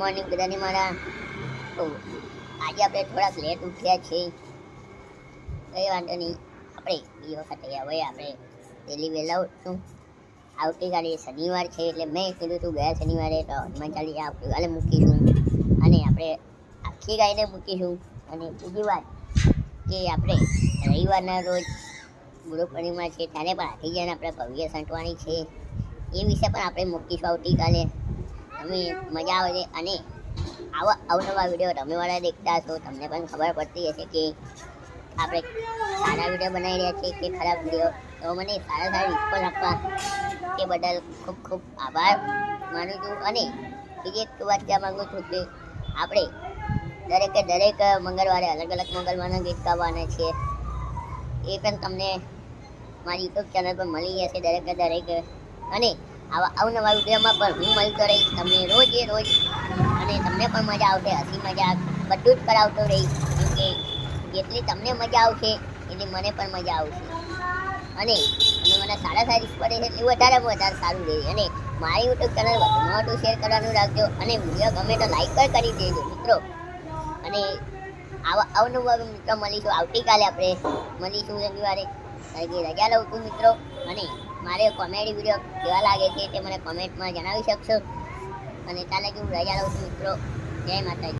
Morning બધાની મારા. આજે આપણે થોડાક લેટ ઉઠ્યા છીએ. કઈ વાંધો નહીં. આપણે એ વખતે હવે આપણે ડેલી વહેલા ઉઠશું. આવતીકાલે શનિવાર છે એટલે મેં કીધું તું ગયા શનિવારે તો હનુમાન ચાલીસા આવતીકાલે મૂકીશું. અને આપણે આખી ગાયને મૂકીશું. અને બીજી વાત કે આપણે રવિવારના રોજ ગુરુ પૂર્ણિમા છે, ત્યારે પણ આખી ગાયને આપણે ભવ્ય સંટવાની છે. એ વિશે પણ આપણે મૂકીશું આવતીકાલે. મજા આવે છે અને આવા અવનવા વીડિયો તમે વાળા દેખતા હશો, તમને પણ ખબર પડતી હશે કે આપણે સારા વીડિયો બનાવી રહ્યા છીએ કે ખરાબ વીડિયો તો મને સારા સારા રિસ્પોન્સ આપવા તે બદલ ખૂબ ખૂબ આભાર માનું છું. અને બીજી એક વાત કહેવા માંગુ છું કે આપણે દરેકે દરેક મંગળવારે અલગ અલગ મંગળવારના ગીત ગાવાના છીએ એ પણ તમને મારી યુટ્યુબ ચેનલ પર મળી જશે દરેકે દરેક. અને આવા અવનવા વિડીયોમાં પણ હું મળતો રહીશ. તમને રોજે રોજ અને તમને પણ મજા આવશે. હસી મજાક બધું જ કરાવતો રહીશ. કે જેટલી તમને મજા આવશે, એટલી મને પણ મજા આવશે. અને તમે મને સારા સારી રિસ્પોન્સ એટલી વધારેમાં વધારે સારું રહે અને મારી યુટ્યુબ ચેનલ વધુમાં વધુ શેર કરવાનું રાખજો. અને વીડિયો ગમે તો લાઈક પણ કરી દેજો, મિત્રો. અને આવા અવનવા મિત્રો મળીશું. આવતીકાલે આપણે મળીશું રવિવારે. કારણ રજા લઉં છું મિત્રો. અને મારે કોમેડી વીડિયો કેવા લાગે છે તે મને કોમેન્ટમાં જણાવી શકશો. અને ચાલે કે હું રજા લઉં છું મિત્રો. જય માતાજી.